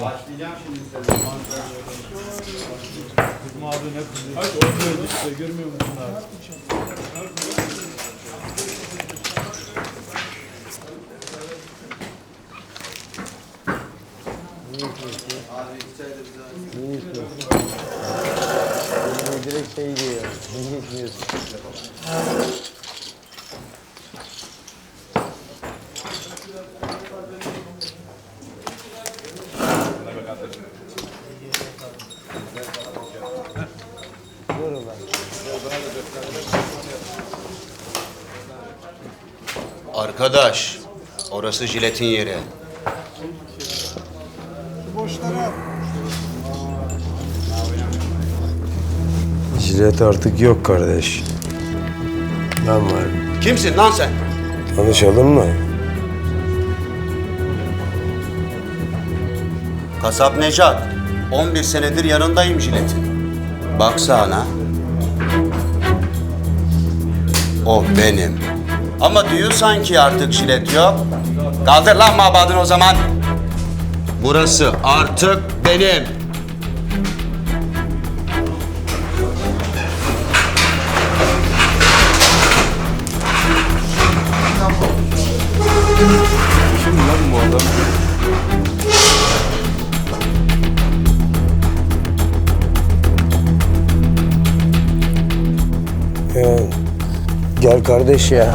Başlayacağım şimdi size. Bizim abi ne kızıyor? Hadi oturuyor işte görmüyor musun abi? Abi iki çay da bize ver. Direkt şey diyor. Ne geçmiyorsun? Arkadaş, orası jiletin yeri. Jilet artık yok kardeş. Ben varım. Kimsin lan sen? Tanışalım mı? Kasap Necat. 11 senedir yanındayım jiletin. Baksana. O benim. Ama diyor sanki artık jilet yok. Kaldır lan mabadını o zaman. Burası artık benim. Gel kardeş ya.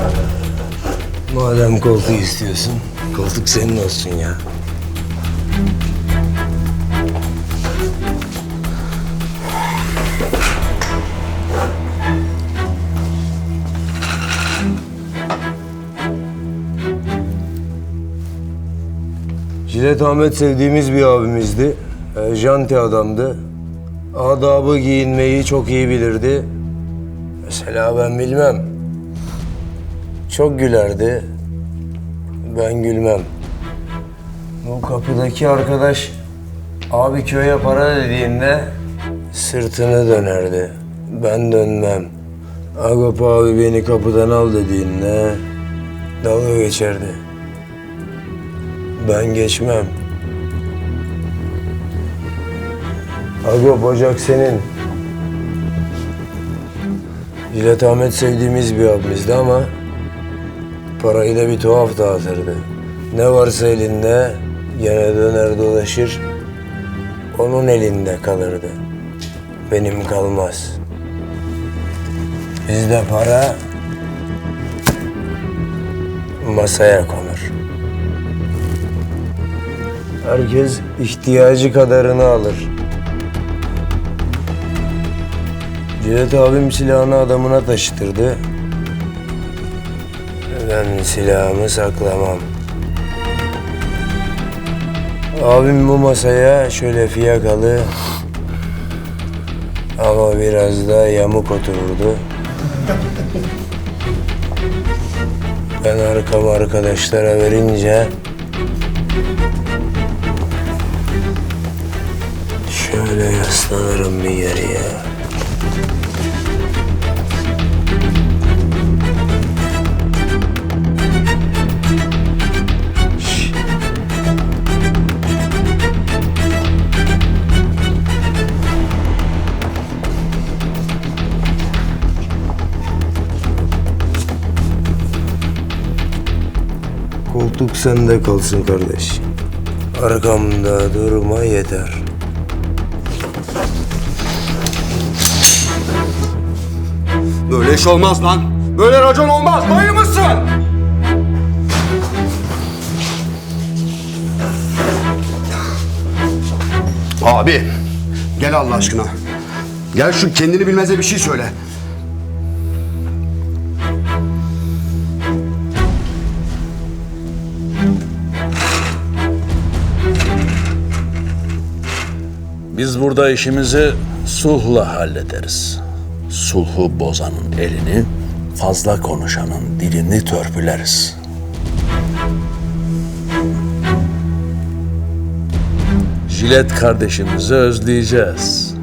Madem koltuğu istiyorsun, koltuk senin olsun ya. Jilet Ahmet sevdiğimiz bir abimizdi. E, janti adamdı. Adabı giyinmeyi çok iyi bilirdi. Mesela ben bilmem. Çok gülerdi. Ben gülmem. Bu kapıdaki arkadaş abi köye para dediğinde sırtını dönerdi. Ben dönmem. Agop abi beni kapıdan al dediğinde dalga geçerdi. Ben geçmem. Agop ocak senin. Jilet Ahmet sevdiğimiz bir abimizdi ama parayı da bir tuhaf dağıtırdı. Ne varsa elinde gene döner dolaşır onun elinde kalırdı. Benim kalmaz. Bizde para masaya konur. Herkes ihtiyacı kadarını alır. Cihat abim silahını adamına taşıtırdı. Ben silahımı saklamam. Abim bu masaya şöyle fiyakalı ama biraz da yamuk otururdu. Ben arkamı arkadaşlara verince şöyle yaslanırım bir geriye. Koltuk sende kalsın kardeş. Arkamda durma yeter. Böyle iş olmaz lan. Böyle racon olmaz. Dayı mısın? Abi, gel Allah aşkına. Gel şu kendini bilmeze bir şey söyle. Biz burada işimizi sulhla hallederiz. Sulhu bozanın elini, fazla konuşanın dilini törpüleriz. Jilet kardeşimizi özleyeceğiz.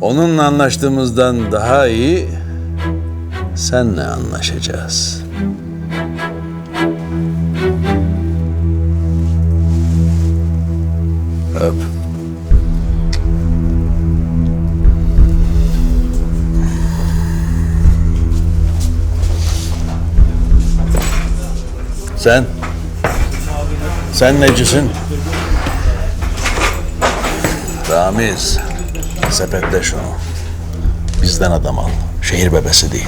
Onunla anlaştığımızdan daha iyi senle anlaşacağız. Öp. Sen? Sen necisin? Ramiz, sepetle şunu. Bizden adam al. Şehir bebesi değil.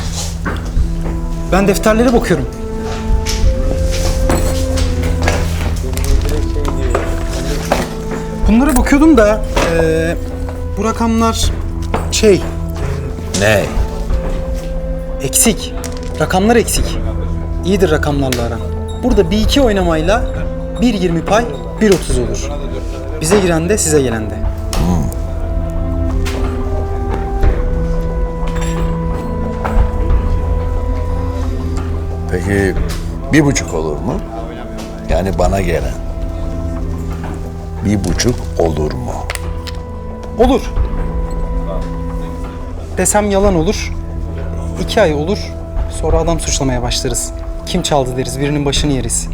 Ben defterlere bakıyorum. Bunlara bakıyordum da eee, bu rakamlar şey Ne? eksik. Rakamlar eksik. İyidir rakamlarla aran. Burada bir iki oynamayla 1.20 pay 1.30 olur. Bize giren de size gelen de. Peki bir buçuk olur mu? Yani bana gelen. Bir buçuk olur mu? Olur. Desem yalan olur. İki ay olur. Sonra adam suçlamaya başlarız. Kim çaldı deriz, birinin başını yeriz.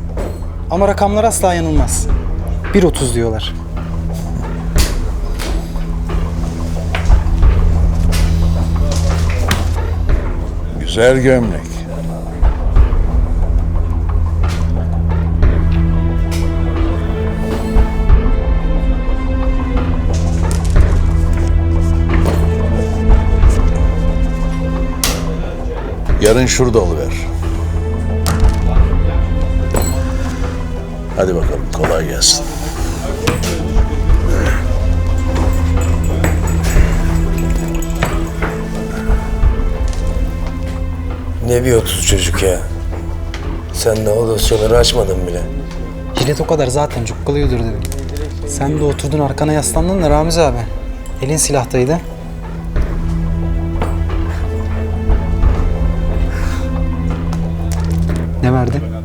Ama rakamlar asla yanılmaz. 1.30 diyorlar. Güzel gömlek. Yarın şurada oluver. Hadi bakalım kolay gelsin. Ne bir otuz çocuk ya. Sen de o dosyaları açmadın bile. Jilet o kadar zaten cukkalıyordur dedim. Sen de oturdun arkana yaslandın da Ramiz abi. Elin silahtaydı. Ne verdin?